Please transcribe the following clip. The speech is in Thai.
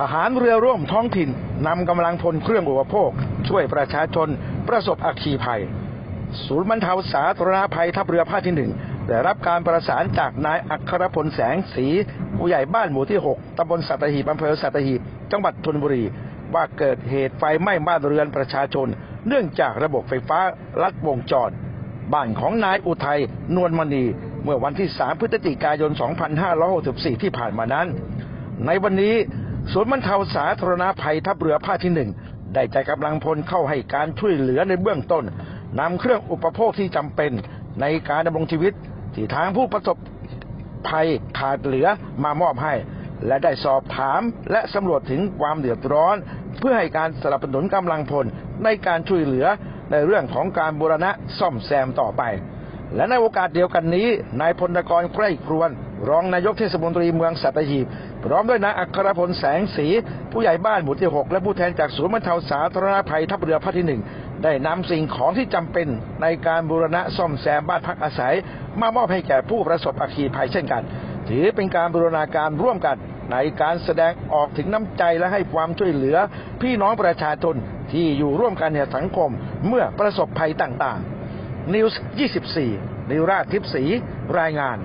ทหารเรือร่วมท้องถิ่นนำกำลังพลเครื่องอุปโภค ช่วยประชาชนประสบอัคคีภัย ศูนย์บรรเทาสาธารณภัยทัพเรือภาคที่หนึ่งได้รับการประสานจากนายอัครพลแสงสีผู้ใหญ่บ้านหมู่ที่ 6ตำบลสัตหีบอำเภอสัตหีบจังหวัดชนบุรี ว่าเกิดเหตุไฟไหม้บ้านเรือนประชาชน เนื่องจากระบบไฟฟ้าลัดวงจร บ้านของนายอุทัยนวลมณี เมื่อวันที่ 3 พฤศจิกายน 2564 ที่ผ่านมานั้น ในวันนี้ ศูนย์บรรเทาสาธารณภัยทัพเรือภาคที่หนึ่งได้ใจกำลังพลเข้าให้การช่วยเหลือในเบื้องต้นนำเครื่องอุปโภคที่จำเป็นในการดำรงชีวิตที่ทางผู้ประสบภัยขาดเหลือมามอบให้ และได้สอบถามและสำรวจถึงความเดือดร้อน เพื่อให้การสนับสนุนกำลังพลในการช่วยเหลือในเรื่องของการบูรณะซ่อมแซมต่อไป และในโอกาสเดียวกันนี้นายพลกรใกล้ครวน รองนายกเทศมนตรีเมืองสัตหีบ พร้อมด้วยนายอัครพลแสงสี ผู้ใหญ่บ้านหมู่ที่ 6 และผู้แทนจากศูนย์บรรเทาสาธารณภัยทัพเรือภาคที่หนึ่งได้นำสิ่งของที่จำเป็นในการบูรณะซ่อมแซมบ้านพักอาศัย มามอบให้แก่ผู้ประสบอัคคีภัยเช่นกัน ถือเป็นการบูรณาการร่วมกันในการแสดงออกถึงน้ำใจและให้ความช่วยเหลือ พี่น้องประชาชนที่อยู่ร่วมกันในสังคมเมื่อประสบภัยต่างๆนิวส์24 นิราชทิพย์ศรีรายงาน